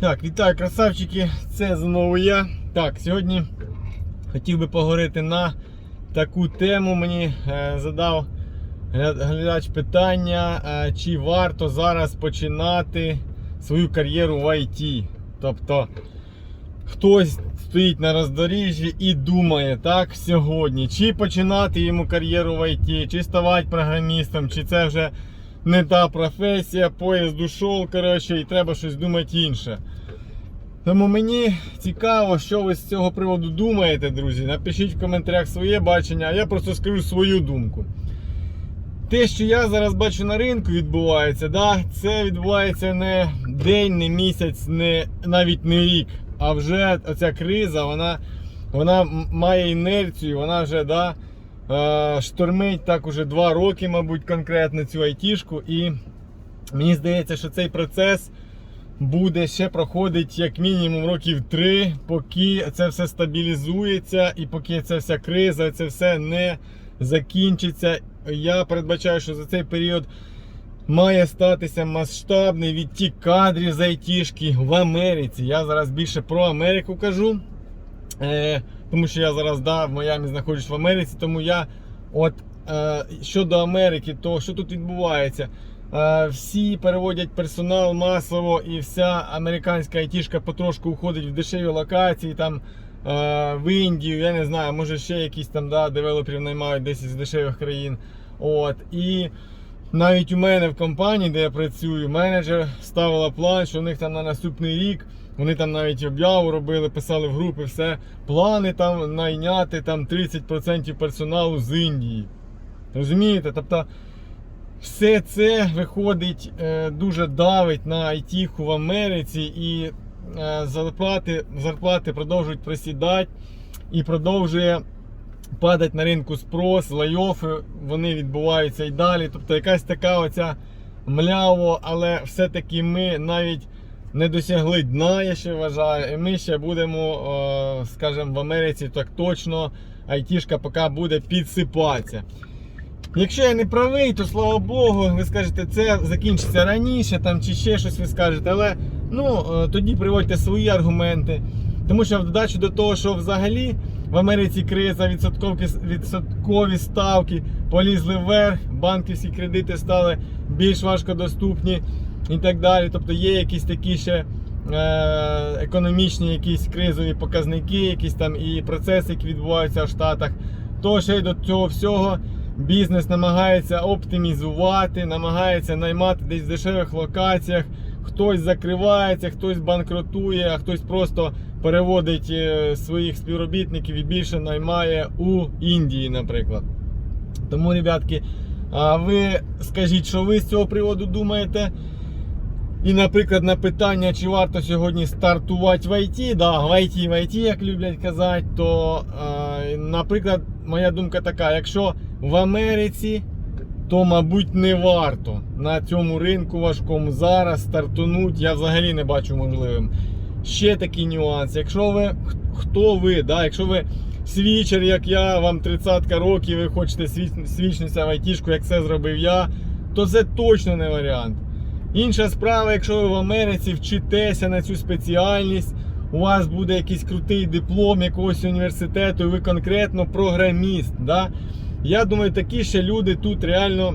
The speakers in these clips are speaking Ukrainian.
Так, вітаю, красавчики! Це знову я. Так, сьогодні хотів би поговорити на таку тему. Мені е, задав глядач питання, е, чи варто зараз починати свою кар'єру в IT. Тобто хтось стоїть на роздоріжжі і думає так сьогодні, чи починати йому кар'єру в IT, чи ставати програмістом, чи це вже не та професія, поїзд ушов, коротше, і треба щось думати інше. Тому мені цікаво, що ви з цього приводу думаєте, друзі. Напишіть в коментарях своє бачення, а я просто скажу свою думку. Те, що я зараз бачу на ринку, відбувається, да, це відбувається не день, не місяць, не, навіть не рік. А вже оця криза, вона, вона має інерцію, вона вже да, штормить так уже два роки, мабуть, конкретно цю айтішку. І мені здається, що цей процес буде ще проходить як мінімум років три, поки це все стабілізується і поки ця вся криза, це все не закінчиться. Я передбачаю, що за цей період має статися масштабний відтік кадрів з айтішки в Америці. Я зараз більше про Америку кажу. Е, тому що я зараз да, в Майамі знаходжусь в Америці, тому я от е, щодо Америки, то що тут відбувається? Е, всі переводять персонал масово, і вся американська айтішка потрошку уходить в дешеві локації, там е, в Індію, я не знаю, може ще якісь там да, девелоперів наймають десь із дешевих країн. От. І навіть у мене в компанії, де я працюю, менеджер ставила план, що у них там на наступний рік. Вони там навіть об'яву робили, писали в групи все. Плани там найняти там 30% персоналу з Індії. Розумієте? Тобто все це виходить е, дуже давить на айтіху в Америці і е, зарплати, зарплати продовжують просідати і продовжує падати на ринку спрос, лайофи, вони відбуваються і далі. Тобто якась така оця мляво, але все-таки ми навіть не досягли дна, я ще вважаю. І ми ще будемо, скажімо, в Америці так точно айтішка поки буде підсипатися. Якщо я не правий, то слава Богу, ви скажете, це закінчиться раніше там, чи ще щось ви скажете, але ну, тоді приводьте свої аргументи. Тому що в додачу до того, що взагалі в Америці криза, відсоткові, ставки полізли вверх, банківські кредити стали більш важкодоступні і так далі. Тобто є якісь такі ще е, економічні якісь кризові показники, якісь там і процеси, які відбуваються в Штатах. То ще й до цього всього бізнес намагається оптимізувати, намагається наймати десь в дешевих локаціях. Хтось закривається, хтось банкротує, а хтось просто переводить е, своїх співробітників і більше наймає у Індії, наприклад. Тому, ребятки, ви скажіть, що ви з цього приводу думаєте? І, наприклад, на питання, чи варто сьогодні стартувати в ІТ, да, в ІТ, в ІТ, як люблять казати, то, е, наприклад, моя думка така: якщо в Америці, то, мабуть, не варто на цьому ринку важкому зараз стартунуть, я взагалі не бачу можливим. Ще такий нюанс. Якщо ви хто ви, да, якщо ви свічер, як я, вам 30 років, ви хочете свіч- свічнитися в айтішку, як це зробив я, то це точно не варіант. Інша справа, якщо ви в Америці вчитеся на цю спеціальність, у вас буде якийсь крутий диплом якогось університету, і ви конкретно програміст. Да? Я думаю, такі ще люди тут реально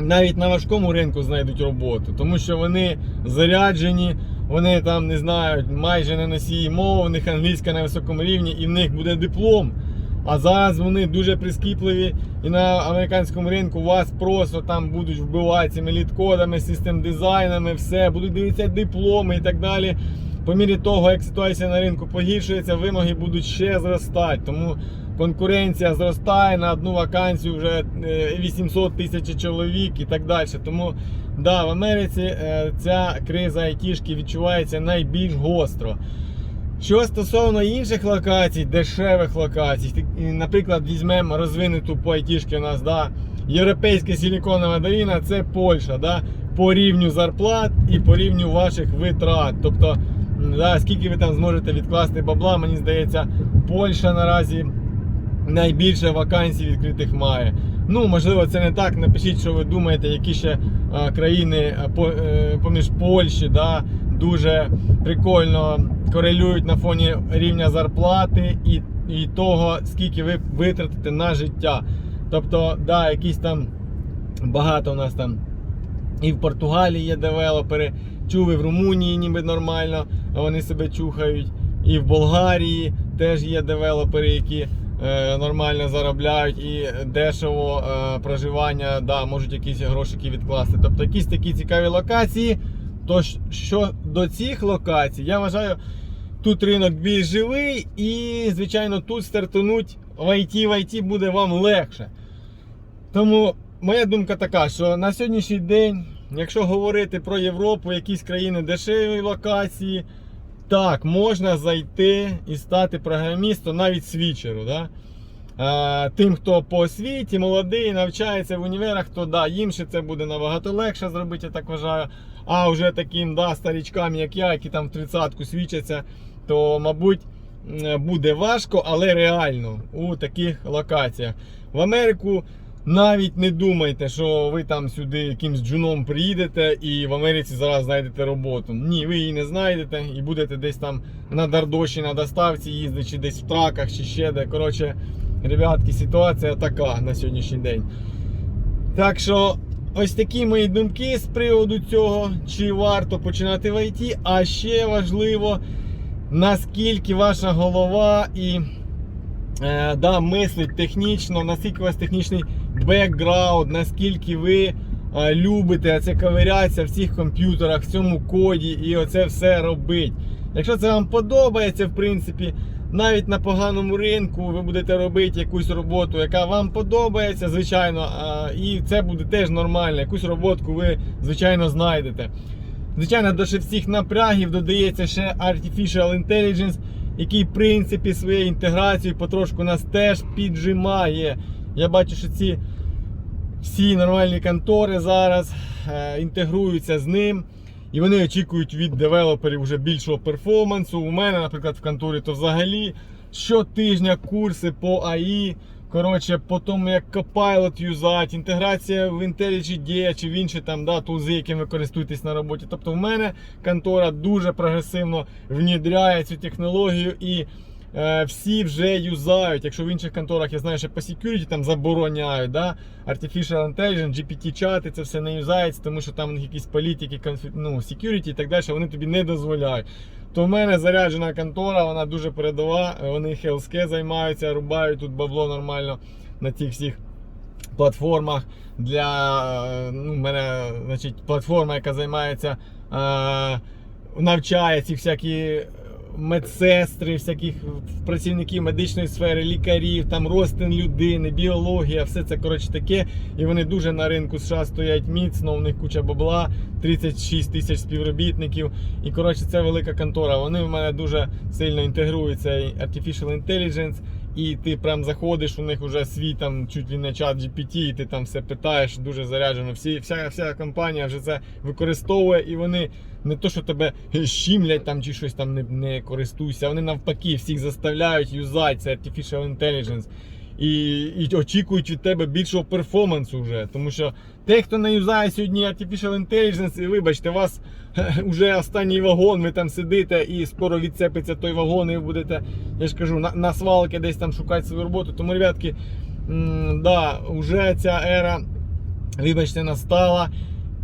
навіть на важкому ринку знайдуть роботу, тому що вони заряджені, вони там не знають майже не носії мови, у них англійська на високому рівні і в них буде диплом. А зараз вони дуже прискіпливі і на американському ринку вас просто там будуть вбивати цими літкодами, систем дизайнами, все, будуть дивитися дипломи і так далі. По мірі того, як ситуація на ринку погіршується, вимоги будуть ще зростати. Тому конкуренція зростає на одну вакансію вже е, 800 тисяч чоловік і так далі. Тому да, в Америці е, ця криза айтішки відчувається найбільш гостро. Що стосовно інших локацій, дешевих локацій, наприклад, візьмемо розвинуту по айтішки у нас, да, європейська силіконова доліна це Польща, да, по рівню зарплат і по рівню ваших витрат. Тобто, да, скільки ви там зможете відкласти бабла, мені здається, Польща наразі найбільше вакансій відкритих має. Ну, можливо, це не так. Напишіть, що ви думаєте, які ще країни е, поміж Польщі, да, дуже прикольно корелюють на фоні рівня зарплати і, і того, скільки ви витратите на життя. Тобто, да, якісь там багато у нас там і в Португалії є девелопери, чув і в Румунії ніби нормально, вони себе чухають. І в Болгарії теж є девелопери, які е, нормально заробляють і дешево е, проживання, да, можуть якісь грошики відкласти. Тобто якісь такі цікаві локації. Тож що до цих локацій, я вважаю, тут ринок більш живий і, звичайно, тут стартануть в IT, в IT буде вам легше. Тому моя думка така, що на сьогоднішній день, якщо говорити про Європу, якісь країни дешеві локації, так, можна зайти і стати програмістом, навіть свічеру. Да? Тим, хто по освіті, молодий, навчається в універах, то да, їм ще це буде набагато легше зробити, я так вважаю. А вже таким да, старічкам, як я, які там в тридцятку свічаться, то, мабуть, буде важко, але реально у таких локаціях. В Америку навіть не думайте, що ви там сюди якимсь джуном приїдете і в Америці зараз знайдете роботу. Ні, ви її не знайдете і будете десь там на Дардоші, на доставці їздити, чи десь в траках, чи ще де. Коротше, ребятки, ситуація така на сьогоднішній день. Так що, ось такі мої думки з приводу цього, чи варто починати в ІТ, а ще важливо, наскільки ваша голова і е, да, мислить технічно, наскільки у вас технічний бекграунд, наскільки ви е, любите це ковирятися в цих комп'ютерах, в цьому коді і оце все робить. Якщо це вам подобається, в принципі, навіть на поганому ринку ви будете робити якусь роботу, яка вам подобається, звичайно, і це буде теж нормально. Якусь роботку ви, звичайно, знайдете. Звичайно, до всіх напрягів додається ще Artificial Intelligence, який, в принципі, своєю інтеграцією потрошку нас теж піджимає. Я бачу, що ці всі нормальні контори зараз е, інтегруються з ним. І вони очікують від девелоперів вже більшого перформансу. У мене, наприклад, в конторі то взагалі щотижня курси по АІ. Коротше, по тому, як Copilot юзати, інтеграція в IntelliJ чи в інші там да, тулзи, якими ви користуєтесь на роботі. Тобто в мене контора дуже прогресивно внідряє цю технологію і всі вже юзають. Якщо в інших конторах я знаю, що по security там забороняють, да? Artificial Intelligence, GPT-чати, це все не юзається, тому що там якісь політики, ну, security і так далі, вони тобі не дозволяють. То в мене заряджена контора, вона дуже передова, вони хелске займаються, рубають тут бабло нормально на цих всіх платформах. Для е, ну, мене значить, платформа, яка займається, е, навчає ці всякі медсестри, всяких працівників медичної сфери, лікарів, там ростин людини, біологія, все це коротше таке. І вони дуже на ринку США стоять міцно, у них куча бабла, 36 тисяч співробітників. І коротше, це велика контора. Вони в мене дуже сильно інтегруються. Artificial Intelligence. І ти прям заходиш, у них вже свій там чуть ли не чат GPT, і ти там все питаєш, дуже заряджено. Всі, вся, вся компанія вже це використовує, і вони не то, що тебе щімлять там чи щось там не, не користуйся, вони навпаки всіх заставляють юзати це Artificial Intelligence. І, і очікують від тебе більшого перформансу вже. Тому що той, хто не юзає сьогодні Artificial Intelligence, і вибачте, у вас вже останній вагон, ви там сидите і скоро відцепиться той вагон, і ви будете, я ж кажу, на, на свалки десь там шукати свою роботу. Тому, ребятки, м, да, вже ця ера, вибачте, настала.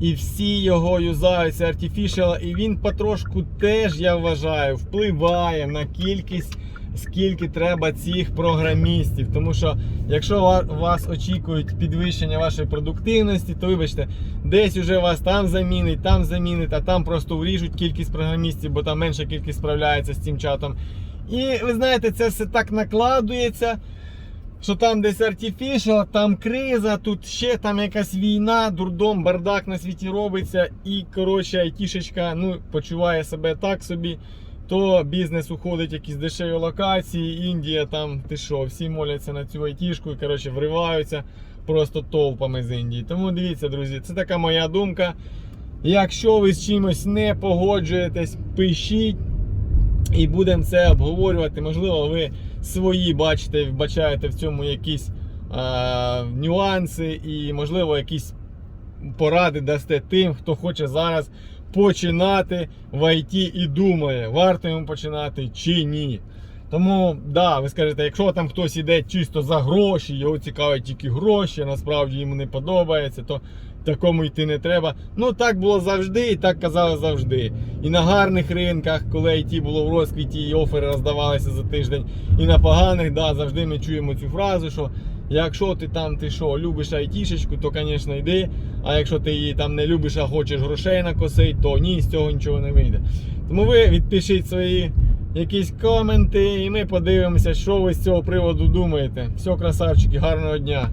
І всі його юзаються Artificial, і він потрошку теж, я вважаю, впливає на кількість, скільки треба цих програмістів. Тому що якщо вас очікують підвищення вашої продуктивності, то вибачте, десь уже вас там замінить, там замінить, а там просто вріжуть кількість програмістів, бо там менша кількість справляється з цим чатом. І ви знаєте, це все так накладується що там десь артифішал, там криза, тут ще там якась війна, дурдом, бардак на світі робиться. І коротше, айтішечка ну, почуває себе так собі. То бізнес уходить якісь дешеві локації, Індія там, ти що, всі моляться на цю айтішку і коротше, вриваються просто толпами з Індії. Тому дивіться, друзі, це така моя думка. Якщо ви з чимось не погоджуєтесь, пишіть і будемо це обговорювати. Можливо, ви свої бачите, вбачаєте в цьому якісь е, нюанси і, можливо, якісь поради дасте тим, хто хоче зараз починати в ІТ і думає, варто йому починати чи ні. Тому, да, ви скажете, якщо там хтось іде чисто за гроші, його цікавлять тільки гроші, насправді йому не подобається, то такому йти не треба. Ну так було завжди і так казали завжди. І на гарних ринках, коли IT було в розквіті, і офери роздавалися за тиждень, і на поганих, да, завжди ми чуємо цю фразу, що якщо ти там ти що, любиш айтішечку, то, звісно, йди. А якщо ти її там не любиш, а хочеш грошей накосити, то ні, з цього нічого не вийде. Тому ви відпишіть свої якісь коменти, і ми подивимося, що ви з цього приводу думаєте. Все, красавчики, гарного дня!